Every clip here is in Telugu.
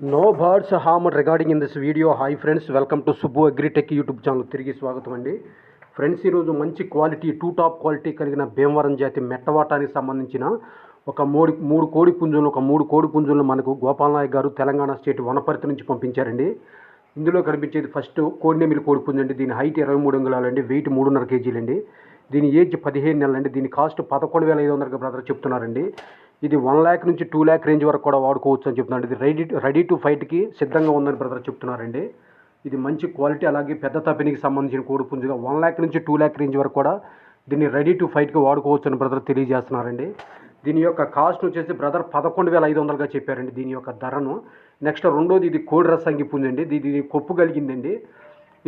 No birds harm regarding in this video hi friends welcome to Subbu Agritech YouTube channel తిరిగి స్వాగతం అండి. ఫ్రెండ్స్ ఈరోజు మంచి క్వాలిటీ టూ టాప్ క్వాలిటీ కలిగిన భీమవరం జాతి మెట్టవాటానికి సంబంధించిన ఒక మూడు మూడు కోడి పుంజులను ఒక మూడు కోడి పుంజులను మనకు గోపాల్ నాయక్ గారు తెలంగాణ స్టేట్ వనపర్తి నుంచి పంపించారండి. ఇందులో కనిపించేది ఫస్ట్ కోడినెమిలి కోడి పుంజు అండి. దీని హైట్ ఇరవై మూడు అంగుళాలండి వెయిట్ మూడున్నర కేజీలండి. దీని ఏజ్ పదిహేను నెలలండి. దీని కాస్ట్ పదకొండు వేల ఐదు వందలకి బ్రదర్ చెప్తున్నారండి. ఇది వన్ ల్యాక్ నుంచి టూ ల్యాక్ రేంజ్ వరకు కూడా వాడుకోవచ్చు అని చెప్తున్నాడు ఇది రెడీ రెడీ టు ఫైట్కి సిద్ధంగా ఉందని బ్రదర్ చెప్తున్నారండి. ఇది మంచి క్వాలిటీ అలాగే పెద్ద తప్పినికి సంబంధించిన కోడి పుంజుగా వన్ ల్యాక్ నుంచి టూ ల్యాక్ రేంజ్ వరకు కూడా దీన్ని రెడీ టు ఫైట్కి వాడుకోవచ్చు అని బ్రదర్ తెలియజేస్తున్నారండి. దీని యొక్క కాస్ట్ వచ్చేసి బ్రదర్ పదకొండు వేల ఐదు వందలుగా చెప్పారండి దీని యొక్క ధరను. నెక్స్ట్ రెండోది ఇది కోడి రసంగి పుంజండి. దీని ఇది కొప్పు కలిగిందండి.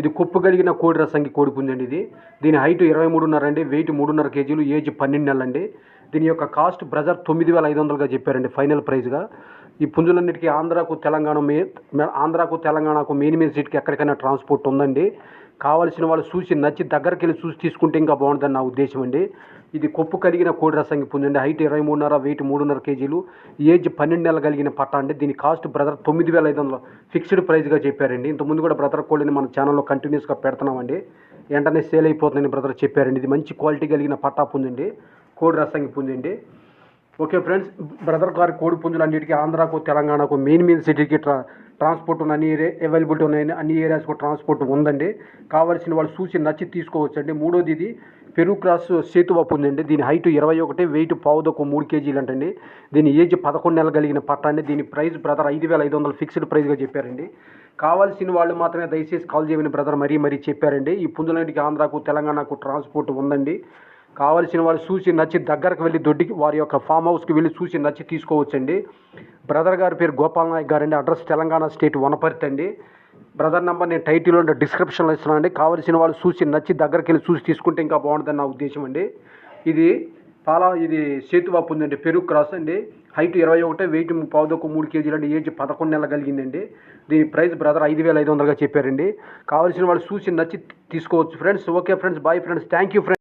ఇది కొప్పు కలిగిన కోడి రసంగి కోడి పుంజండి ఇది. దీని హైట్ ఇరవై మూడున్నర అండి వెయిట్ మూడున్నర కేజీలు ఏజ్ పన్నెండు నెలలండి. దీని యొక్క కాస్ట్ బ్రదర్ తొమ్మిది వేల ఐదు వందలుగా చెప్పారండి ఫైనల్ ప్రైస్గా ఈ పుంజులన్నిటికీ ఆంధ్రాకు తెలంగాణ మే ఆంధ్రాకు తెలంగాణకు మెయిన్ మెయిన్ సీట్కి ఎక్కడికైనా ట్రాన్స్పోర్ట్ ఉందండి. కావాల్సిన వాళ్ళు చూసి నచ్చి దగ్గరికి వెళ్ళి చూసి తీసుకుంటే ఇంకా బాగుంటుందని నా ఉద్దేశం అండి. ఇది కొప్పు కలిగిన కోడి రసంగి పుంజండి. హైట్ ఇరవై మూడున్నర వెయిట్ మూడున్నర కేజీలు. ఏజ్ పన్నెండు నెలలు కలిగిన పట్ట అండి. దీని కాస్ట్ బ్రదర్ తొమ్మిది వేల ఐదు వందలు ఫిక్స్డ్ ప్రైస్గా చెప్పారండి. ఇంతకుముందు కూడా బ్రదర్ కోళ్ళని మన ఛానల్లో కంటిన్యూస్గా పెడుతున్నామండి. వెంటనే సేల్ అయిపోతుందని బ్రదర్ చెప్పారండి. ఇది మంచి క్వాలిటీ కలిగిన పట్టా పుంజండి. కోడి రసంగి పుంజండి. ఓకే ఫ్రెండ్స్ బ్రదర్ గారి కోడి పుంజులు అన్నిటికీ ఆంధ్రాకు తెలంగాణకు మెయిన్ మెయిన్ సిటీకి ట్రా ట్రాన్స్పోర్ట్ ఉన్న అన్ని ఏరియా అవైలబిలిటీ ఉన్నాయని అన్ని ఏరియాస్కు ట్రాన్స్పోర్ట్ ఉందండి. కావాల్సిన వాళ్ళు చూసి నచ్చి తీసుకోవచ్చండి. మూడోది ఇది పెరుగు క్రాస్ సేతువ ఉందండి దీని హైట్ ఇరవై ఒకటి వెయిట్ పావుదొక మూడు కేజీలు అంటండి. దీని ఏజ్ పదకొండు నెలలు కలిగిన పట్టాన్ని దీని ప్రైస్ బ్రదర్ ఐదు వేల ఐదు వందల ఫిక్స్డ్ ప్రైస్గా చెప్పారండి. కావాల్సిన వాళ్ళు మాత్రమే దయచేసి కాల్ చేయమని బ్రదర్ మరీ మరీ చెప్పారండి. ఈ పుంజులన్నిటికీ ఆంధ్రాకు తెలంగాణకు ట్రాన్స్పోర్ట్ ఉందండి. కావాల్సిన వాళ్ళు చూసి నచ్చి దగ్గరకు వెళ్ళి దొడ్డికి వారి యొక్క ఫామ్ హౌస్కి వెళ్ళి చూసి నచ్చి తీసుకోవచ్చండి. బ్రదర్ గారి పేరు గోపాల్ నాయక్ గారండి. అడ్రస్ తెలంగాణ స్టేట్ వనపర్తి అండి. బ్రదర్ నెంబర్ నేను టైటిల్లో డిస్క్రిప్షన్లో ఇస్తున్నాను అండి వాళ్ళు చూసి నచ్చి దగ్గరికి వెళ్ళి చూసి తీసుకుంటే ఇంకా బాగుంటుందని నా ఉద్దేశం అండి. ఇది చాలా ఇది సేతువాపు ఉందండి. పెరుగు క్రాస్ అండి. హైట్ ఇరవై ఒకటి వెయిట్ పావుదొక్క మూడు కేజీలు అండి. ఏజ్ పదకొండు నెలలు కలిగిందండి. దీని ప్రైస్ బ్రదర్ ఐదు వేల ఐదు వందలుగా చెప్పారండి. కావాల్సిన వాళ్ళు చూసి నచ్చి తీసుకోవచ్చు. Friends okay friends bye friends thank you friends.